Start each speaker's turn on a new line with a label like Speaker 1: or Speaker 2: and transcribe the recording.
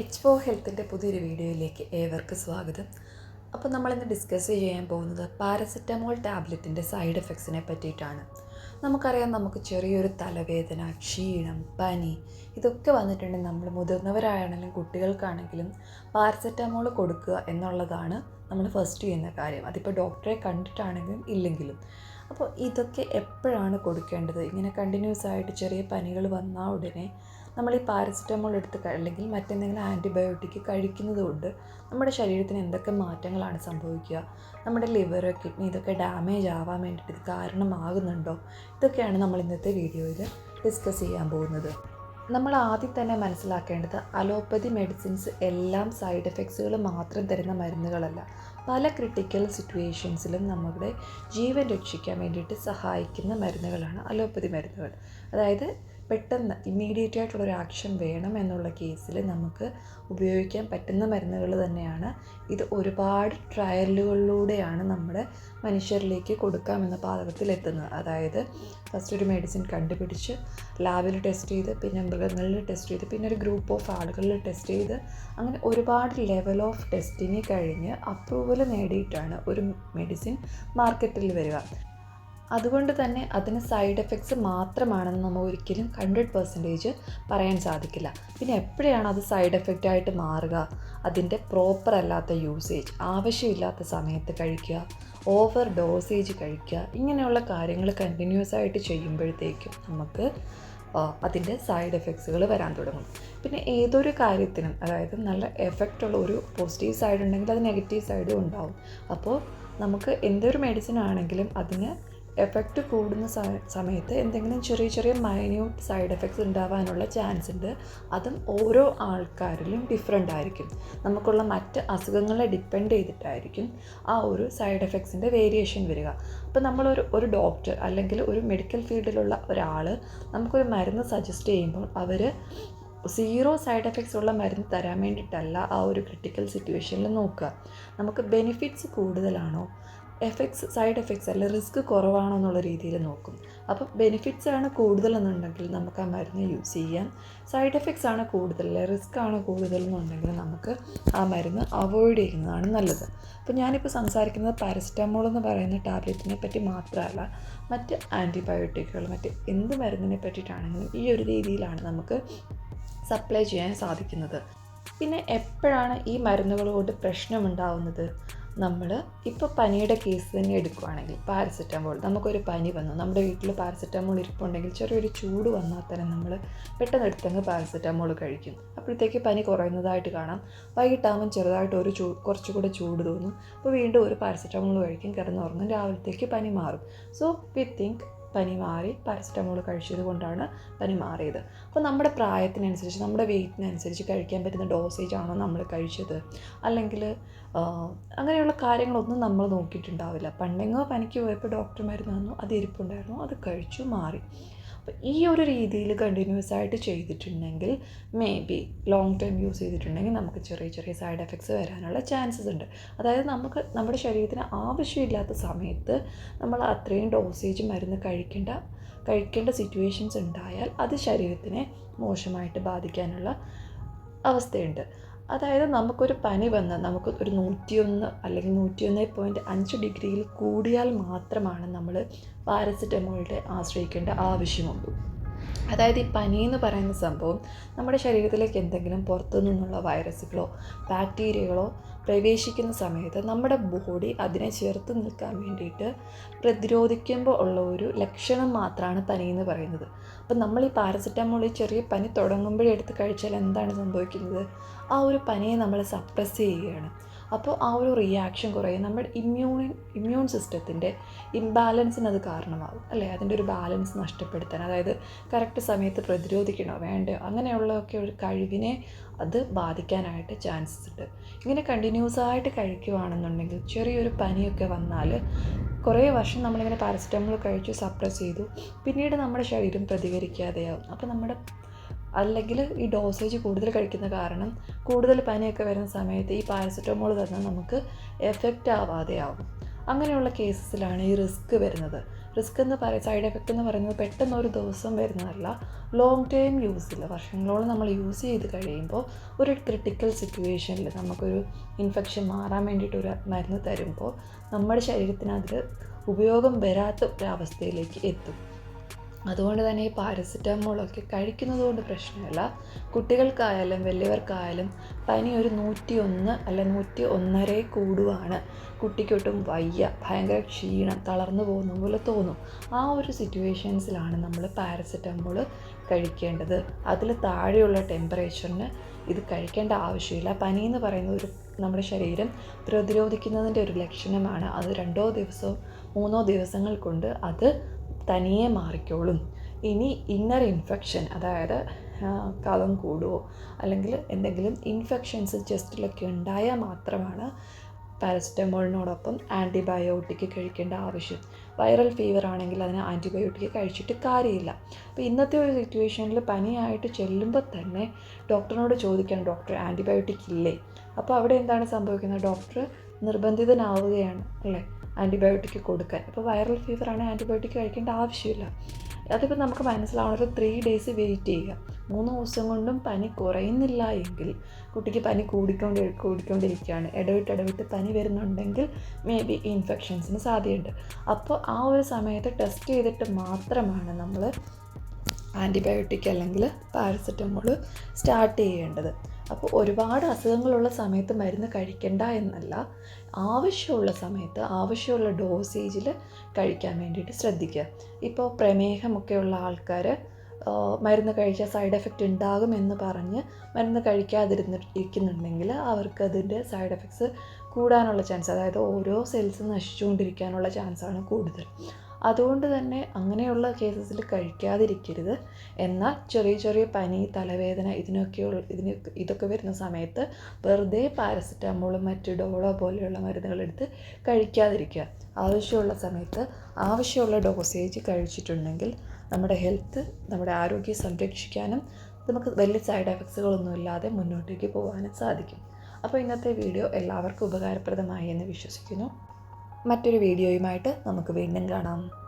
Speaker 1: H four ഹെൽത്തിന്റെ പുതിയൊരു വീഡിയോയിലേക്ക് ഏവർക്കും സ്വാഗതം. അപ്പോൾ നമ്മളിന്ന് ഡിസ്കസ് ചെയ്യാൻ പോകുന്നത് പാരസെറ്റമോൾ ടാബ്ലറ്റിന്റെ സൈഡ് എഫക്ട്സിനെ പറ്റിയിട്ടാണ്. നമുക്കറിയാം നമുക്ക് ചെറിയൊരു തലവേദന ക്ഷീണം പനി ഇതൊക്കെ വന്നിട്ടുണ്ടെങ്കിൽ നമ്മൾ മുതിർന്നവരാണെങ്കിലും കുട്ടികൾക്കാണെങ്കിലും പാരസെറ്റമോൾ കൊടുക്കുക എന്നുള്ളതാണ് നമ്മൾ ഫസ്റ്റ് ചെയ്യുന്ന കാര്യം. അതിപ്പോൾ ഡോക്ടറെ കണ്ടിട്ടാണെങ്കിലും ഇല്ലെങ്കിലും. അപ്പോൾ ഇതൊക്കെ എപ്പോഴാണ് കൊടുക്കേണ്ടത്? ഇങ്ങനെ കണ്ടിന്യൂസ് ആയിട്ട് ചെറിയ പനികൾ വന്നാൽ ഉടനെ നമ്മൾ ഈ പാരസിറ്റമോൾ എടുത്ത് അല്ലെങ്കിൽ മറ്റെന്തെങ്കിലും ആന്റിബയോട്ടിക് കഴിക്കുന്നതുകൊണ്ട് നമ്മുടെ ശരീരത്തിന് എന്തൊക്കെ മാറ്റങ്ങളാണ് സംഭവിക്കുക? നമ്മുടെ ലിവർ കിഡ്നി ഇതൊക്കെ ഡാമേജ് ആവാൻ വേണ്ടിയിട്ട് ഇത് കാരണമാകുന്നുണ്ടോ? ഇതൊക്കെയാണ് നമ്മൾ ഇന്നത്തെ വീഡിയോയിൽ ഡിസ്കസ് ചെയ്യാൻ പോകുന്നത്. നമ്മൾ ആദ്യം തന്നെ മനസ്സിലാക്കേണ്ടത് അലോപ്പതി മെഡിസിൻസ് എല്ലാം സൈഡ് എഫക്ട്സുകൾ മാത്രം തരുന്ന മരുന്നുകളല്ല. പല ക്രിട്ടിക്കൽ സിറ്റുവേഷൻസിലും നമ്മുടെ ജീവൻ രക്ഷിക്കാൻ വേണ്ടിയിട്ട് സഹായിക്കുന്ന മരുന്നുകളാണ് അലോപ്പതി മരുന്നുകൾ. അതായത് പെട്ടെന്ന് ഇമ്മീഡിയറ്റ് ആയിട്ടുള്ള ഒരു ആക്ഷൻ വേണം എന്നുള്ള കേസിൽ നമുക്ക് ഉപയോഗിക്കാൻ പറ്റുന്ന മരുന്നുകൾ തന്നെയാണ്. ഇത് ഒരുപാട് ട്രയലുകളിലൂടെയാണ് നമ്മുടെ മനുഷ്യരിലേക്ക് കൊടുക്കാമെന്ന പാതകത്തിലെത്തുന്നത്. അതായത് ഫസ്റ്റ് ഒരു മെഡിസിൻ കണ്ടുപിടിച്ച് ലാബിൽ ടെസ്റ്റ് ചെയ്ത് പിന്നെ മൃഗങ്ങളിൽ ടെസ്റ്റ് ചെയ്ത് പിന്നെ ഒരു ഗ്രൂപ്പ് ഓഫ് ആളുകളിൽ ടെസ്റ്റ് ചെയ്ത് അങ്ങനെ ഒരുപാട് ലെവൽ ഓഫ് ടെസ്റ്റിങ് കഴിഞ്ഞ് അപ്രൂവൽ നേടിയിട്ടാണ് ഒരു മെഡിസിൻ മാർക്കറ്റിൽ വരിക. അതുകൊണ്ട് തന്നെ അതിന് സൈഡ് എഫക്ട്സ് മാത്രമാണെന്ന് നമ്മൾ ഒരിക്കലും ഹൺഡ്രഡ് പെർസെന്റേജ് പറയാൻ സാധിക്കില്ല. പിന്നെ എപ്പോഴാണ് അത് സൈഡ് എഫക്റ്റ് ആയിട്ട് മാറുക? അതിന്റെ പ്രോപ്പർ അല്ലാത്ത യൂസേജ് ആവശ്യമില്ലാത്ത സമയത്ത് കഴിക്കുക ഓവർ ഡോസേജ് കഴിക്കുക ഇങ്ങനെയുള്ള കാര്യങ്ങൾ കണ്ടിന്യൂസ് ആയിട്ട് ചെയ്യുമ്പോഴത്തേക്കും നമുക്ക് അതിന്റെ സൈഡ് എഫക്ട്സുകൾ വരാൻ തുടങ്ങും. പിന്നെ ഏതൊരു കാര്യത്തിനും അതായത് നല്ല എഫക്റ്റ് ഉള്ള ഒരു പോസിറ്റീവ് സൈഡ് ഉണ്ടെങ്കിൽ അത് നെഗറ്റീവ് സൈഡും ഉണ്ടാവും. അപ്പോൾ നമുക്ക് എന്തൊരു മെഡിസിൻ ആണെങ്കിലും അതിന് എഫക്റ്റ് കൂടുന്ന സമയത്ത് എന്തെങ്കിലും ചെറിയ ചെറിയ മൈന്യൂട്ട് സൈഡ് എഫക്ട്സ് ഉണ്ടാവാനുള്ള ചാൻസ് ഉണ്ട്. അതും ഓരോ ആൾക്കാരിലും ഡിഫറെന്റ് ആയിരിക്കും. നമുക്കുള്ള മറ്റ് അസുഖങ്ങളെ ഡിപ്പെൻഡ് ചെയ്തിട്ടായിരിക്കും ആ ഒരു സൈഡ് എഫക്ട്സിന്റെ വേരിയേഷൻ വരിക. അപ്പോൾ നമ്മളൊരു ഒരു ഡോക്ടർ അല്ലെങ്കിൽ ഒരു മെഡിക്കൽ ഫീൽഡിലുള്ള ഒരാൾ നമുക്കൊരു മരുന്ന് സജസ്റ്റ് ചെയ്യുമ്പോൾ അവർ സീറോ സൈഡ് എഫക്ട്സ് ഉള്ള മരുന്ന് തരാൻ വേണ്ടിയിട്ടല്ല ആ ഒരു ക്രിട്ടിക്കൽ സിറ്റുവേഷനിൽ നോക്കുക. നമുക്ക് ബെനിഫിറ്റ്സ് കൂടുതലാണോ? എഫക്ട്സ് സൈഡ് എഫക്ട്സ് അല്ല റിസ്ക് കുറവാണെന്നുള്ള രീതിയിൽ നോക്കും. അപ്പോൾ ബെനിഫിറ്റ്സ് ആണ് കൂടുതലെന്നുണ്ടെങ്കിൽ നമുക്ക് ആ മരുന്ന് യൂസ് ചെയ്യാം. സൈഡ് എഫക്ട്സ് ആണ് കൂടുതൽ റിസ്ക് ആണ് കൂടുതൽ എന്നുണ്ടെങ്കിൽ നമുക്ക് ആ മരുന്ന് അവോയ്ഡ് ചെയ്യുന്നതാണ് നല്ലത്. അപ്പോൾ ഞാനിപ്പോൾ സംസാരിക്കുന്നത് പാരസിറ്റമോൾ എന്ന് പറയുന്ന ടാബ്ലറ്റിനെ പറ്റി മാത്രമല്ല മറ്റ് ആന്റിബയോട്ടിക്കുകൾ മറ്റ് എന്ത് മരുന്നിനെ പറ്റിയിട്ടാണെങ്കിലും ഈ ഒരു രീതിയിലാണ് നമുക്ക് സപ്ലൈ ചെയ്യാൻ സാധിക്കുന്നത്. പിന്നെ എപ്പോഴാണ് ഈ മരുന്നുകൾ കൊണ്ട് പ്രശ്നമുണ്ടാവുന്നത്? നമ്മൾ ഇപ്പോൾ പനിയുടെ കേസ് തന്നെ എടുക്കുകയാണെങ്കിൽ പാരസെറ്റമോൾ നമുക്കൊരു പനി വന്നു നമ്മുടെ വീട്ടിൽ പാരസെറ്റമോൾ ഇരിപ്പുണ്ടെങ്കിൽ ചെറിയൊരു ചൂട് വന്നാൽ തന്നെ നമ്മൾ പെട്ടെന്ന് എടുത്തങ്ങ് പാരസെറ്റമോൾ കഴിക്കും. അപ്പോഴത്തേക്ക് പനി കുറയുന്നതായിട്ട് കാണാം. വൈകിട്ടാകുമ്പോൾ ചെറുതായിട്ട് ഒരു ചൂ കുറച്ചുകൂടെ ചൂട് തോന്നും. അപ്പോൾ വീണ്ടും ഒരു പാരസെറ്റമോൾ കഴിക്കും കിടന്നുറങ്ങും രാവിലത്തേക്ക് പനി മാറും. സോ വി തിങ്ക് പനി മാറി പാരസെറ്റമോൾ കഴിച്ചത് കൊണ്ടാണ് പനി മാറിയത്. അപ്പോൾ നമ്മുടെ പ്രായത്തിനനുസരിച്ച് നമ്മുടെ വെയിറ്റിനനുസരിച്ച് കഴിക്കാൻ പറ്റുന്ന ഡോസേജ് ആണോ നമ്മൾ കഴിച്ചത്? അല്ലെങ്കിൽ അങ്ങനെയുള്ള കാര്യങ്ങളൊന്നും നമ്മൾ നോക്കിയിട്ടുണ്ടാവില്ല. പണ്ടെങ്ങോ പനിക്ക് പോയപ്പോൾ ഡോക്ടർമാർ പറഞ്ഞു അത് ഇരിപ്പുണ്ടായിരുന്നു അത് കഴിച്ചു മാറി. അപ്പോൾ ഈ ഒരു രീതിയിൽ കണ്ടിന്യൂസ് ആയിട്ട് ചെയ്തിട്ടുണ്ടെങ്കിൽ maybe long time use ചെയ്തിട്ടുണ്ടെങ്കിൽ നമുക്ക് ചെറിയ ചെറിയ സൈഡ് എഫക്ട്സ് വരാനുള്ള ചാൻസസ് ഉണ്ട്. അതായത് നമുക്ക് നമ്മുടെ ശരീരത്തിന് ആവശ്യമില്ലാത്ത സമയത്ത് നമ്മൾ അത്രയും ഡോസേജ് മരുന്ന് കഴിക്കേണ്ട കഴിക്കേണ്ട സിറ്റുവേഷൻസ് ഉണ്ടായാൽ അത് ശരീരത്തിനെ മോശമായിട്ട് ബാധിക്കാനുള്ള അവസ്ഥയുണ്ട്. അതായത് നമുക്കൊരു പനി വന്ന് നമുക്ക് ഒരു നൂറ്റിയൊന്ന് അല്ലെങ്കിൽ നൂറ്റിയൊന്ന് പോയിന്റ് അഞ്ച് ഡിഗ്രിയിൽ കൂടിയാൽ മാത്രമാണ് നമ്മൾ പാരസെറ്റമോളിനെ ആശ്രയിക്കേണ്ട ആവശ്യമുള്ളൂ. അതായത് ഈ പനി എന്ന് പറയുന്ന സംഭവം നമ്മുടെ ശരീരത്തിലേക്ക് എന്തെങ്കിലും പുറത്തു നിന്നുള്ള വൈറസുകളോ ബാക്ടീരിയകളോ പ്രവേശിക്കുന്ന സമയത്ത് നമ്മുടെ ബോഡി അതിനെ ചേർത്ത് നിൽക്കാൻ വേണ്ടിയിട്ട് പ്രതിരോധിക്കുമ്പോൾ ഉള്ള ഒരു ലക്ഷണം മാത്രമാണ് പനി എന്ന് പറയുന്നത്. അപ്പം നമ്മൾ ഈ പാരസെറ്റമോൾ ഈ ചെറിയ പനി തുടങ്ങുമ്പോഴേ എടുത്ത് കഴിച്ചാൽ എന്താണ് സംഭവിക്കുന്നത്? ആ ഒരു പനിയെ നമ്മൾ സപ്രസ് ചെയ്യുകയാണ്. അപ്പോൾ ആ ഒരു റിയാക്ഷൻ കുറയും നമ്മുടെ ഇമ്മ്യൂൺ ഇമ്മ്യൂൺ സിസ്റ്റത്തിന്റെ ഇംബാലൻസിന് അത് കാരണമാകും അല്ലേ? അതിന്റെ ഒരു ബാലൻസ് നഷ്ടപ്പെടുത്താൻ അതായത് കറക്റ്റ് സമയത്ത് പ്രതിരോധിക്കണോ വേണ്ടോ അങ്ങനെയുള്ളതൊക്കെ ഒരു കഴിവിനെ അത് ബാധിക്കാനായിട്ട് ചാൻസസ് ഉണ്ട്. ഇങ്ങനെ കണ്ടിന്യൂസ് ആയിട്ട് കഴിക്കുവാണെന്നുണ്ടെങ്കിൽ ചെറിയൊരു പനിയൊക്കെ വന്നാൽ കുറേ വർഷം നമ്മളിങ്ങനെ പാരസെറ്റമോൾ കഴിച്ചു സപ്രസ് ചെയ്തു പിന്നീട് നമ്മുടെ ശരീരം പ്രതികരിക്കാതെയാവും. അപ്പോൾ നമ്മുടെ അല്ലെങ്കിൽ ഈ ഡോസേജ് കൂടുതൽ കഴിക്കുന്ന കാരണം കൂടുതൽ പനിയൊക്കെ വരുന്ന സമയത്ത് ഈ പാരസെറ്റമോൾ തന്നെ നമുക്ക് എഫക്റ്റ് ആവാതെ ആവും. അങ്ങനെയുള്ള കേസസിലാണ് ഈ റിസ്ക് വരുന്നത്. റിസ്ക് എന്ന് പറയ സൈഡ് എഫക്റ്റ് എന്ന് പറയുന്നത് പെട്ടെന്ന് ഒരു ദിവസം വരുന്നതല്ല ലോങ് ടൈം യൂസിൽ വർഷങ്ങളോളം നമ്മൾ യൂസ് ചെയ്ത് കഴിയുമ്പോൾ ഒരു ക്രിട്ടിക്കൽ സിറ്റുവേഷനിൽ നമുക്കൊരു ഇൻഫെക്ഷൻ മാറാൻ വേണ്ടിയിട്ട് ഒരു മരുന്ന് തരുമ്പോൾ നമ്മുടെ ശരീരത്തിന് അതിൽ ഉപയോഗം വരാത്ത ഒരവസ്ഥയിലേക്ക് എത്തും. അതുകൊണ്ട് തന്നെ ഈ പാരസിറ്റമോളൊക്കെ കഴിക്കുന്നത് കൊണ്ട് പ്രശ്നമില്ല. കുട്ടികൾക്കായാലും വലിയവർക്കായാലും പനി ഒരു നൂറ്റി ഒന്ന് അല്ല നൂറ്റി ഒന്നര കൂടുവാണ്. കുട്ടിക്കൊട്ടും വയ്യ ഭയങ്കര ക്ഷീണം തളർന്നു പോകുന്ന പോലെ തോന്നും. ആ ഒരു സിറ്റുവേഷൻസിലാണ് നമ്മൾ പാരസിറ്റമോൾ കഴിക്കേണ്ടത്. അതിൽ താഴെയുള്ള ടെമ്പറേച്ചറിന് ഇത് കഴിക്കേണ്ട ആവശ്യമില്ല. പനി എന്ന് പറയുന്ന ഒരു നമ്മുടെ ശരീരം പ്രതിരോധിക്കുന്നതിന്റെ ഒരു ലക്ഷണമാണ്. അത് രണ്ടോ ദിവസമോ മൂന്നോ ദിവസങ്ങൾ കൊണ്ട് അത് തനിയെ മാറിക്കോളും. ഇനി ഇന്നർ ഇൻഫെക്ഷൻ അതായത് കളം കൂടുവോ അല്ലെങ്കിൽ എന്തെങ്കിലും ഇൻഫെക്ഷൻസ് ചെസ്റ്റിലൊക്കെ ഉണ്ടായാൽ മാത്രമാണ് പാരസിറ്റമോളിനോടൊപ്പം ആന്റിബയോട്ടിക് കഴിക്കേണ്ട ആവശ്യം. വൈറൽ ഫീവർ ആണെങ്കിൽ അതിന് ആന്റിബയോട്ടിക് കഴിച്ചിട്ട് കാര്യമില്ല. അപ്പോൾ ഇന്നത്തെ ഒരു സിറ്റുവേഷനിൽ പനിയായിട്ട് ചെല്ലുമ്പോൾ തന്നെ ഡോക്ടറിനോട് ചോദിക്കണം ഡോക്ടർ ആന്റിബയോട്ടിക് ഇല്ലേ? അപ്പോൾ അവിടെ എന്താണ് സംഭവിക്കുന്നത്? ഡോക്ടർ നിർബന്ധിതനാവുകയാണ് അല്ലേ? ആന്റിബയോട്ടിക് കൊടുക്കാൻ. ഇപ്പോൾ വൈറൽ ഫീവർ ആണ് ആന്റിബയോട്ടിക് കഴിക്കേണ്ട ആവശ്യമില്ല. അതിപ്പോൾ നമുക്ക് മനസ്സിലാവണം ഒരു ത്രീ ഡേയ്സ് വെയിറ്റ് ചെയ്യുക. മൂന്ന് ദിവസം കൊണ്ടും പനി കുറയുന്നില്ല എങ്കിൽ കുട്ടിക്ക് പനി കൂടിക്കൊണ്ട് കൂടിക്കൊണ്ടിരിക്കുകയാണ്. ഇടവിട്ട് ഇടവിട്ട് പനി വരുന്നുണ്ടെങ്കിൽ മേ ബി ഇൻഫെക്ഷൻസിന് സാധ്യതയുണ്ട്. അപ്പോൾ ആ ഒരു സമയത്ത് ടെസ്റ്റ് ചെയ്തിട്ട് മാത്രമാണ് നമ്മൾ ആന്റിബയോട്ടിക് അല്ലെങ്കിൽ പാരസെറ്റമോൾ സ്റ്റാർട്ട് ചെയ്യേണ്ടത്. അപ്പോൾ ഒരുപാട് അസുഖങ്ങളുള്ള സമയത്ത് മരുന്ന് കഴിക്കണ്ട എന്നല്ല ആവശ്യമുള്ള സമയത്ത് ആവശ്യമുള്ള ഡോസേജിൽ കഴിക്കാൻ വേണ്ടിയിട്ട് ശ്രദ്ധിക്കുക. ഇപ്പോൾ പ്രമേഹമൊക്കെയുള്ള ആൾക്കാർ മരുന്ന് കഴിച്ചാൽ സൈഡ് എഫക്റ്റ് ഉണ്ടാകുമെന്ന് പറഞ്ഞ് മരുന്ന് കഴിക്കാതിരുന്ന് ഇരിക്കുന്നുണ്ടെങ്കിൽ അവർക്ക് അതിന്റെ സൈഡ് എഫക്ട്സ് കൂടാനുള്ള ചാൻസ് അതായത് ഓരോ സെൽസ് നശിച്ചുകൊണ്ടിരിക്കാനുള്ള ചാൻസാണ് കൂടുതൽ. അതുകൊണ്ട് തന്നെ അങ്ങനെയുള്ള കേസസിൽ കഴിക്കാതിരിക്കരുത്. എന്നാൽ ചെറിയ ചെറിയ പനി തലവേദന ഇതിനൊക്കെയുള്ള ഇതിന് ഇതൊക്കെ വരുന്ന സമയത്ത് വെറുതെ പാരസെറ്റാമോളും മറ്റ് ഡോളോ പോലെയുള്ള മരുന്നുകളെടുത്ത് കഴിക്കാതിരിക്കുക. ആവശ്യമുള്ള സമയത്ത് ആവശ്യമുള്ള ഡോസേജ് കഴിച്ചിട്ടുണ്ടെങ്കിൽ നമ്മുടെ ഹെൽത്ത് നമ്മുടെ ആരോഗ്യം സംരക്ഷിക്കാനും നമുക്ക് വലിയ സൈഡ് എഫക്ട്സുകളൊന്നും ഇല്ലാതെ മുന്നോട്ടേക്ക് പോകാനും സാധിക്കും. അപ്പോൾ ഇന്നത്തെ വീഡിയോ എല്ലാവർക്കും ഉപകാരപ്രദമായി എന്ന് വിശ്വസിക്കുന്നു. മറ്റൊരു വീഡിയോയുമായിട്ട് നമുക്ക് വീണ്ടും കാണാം.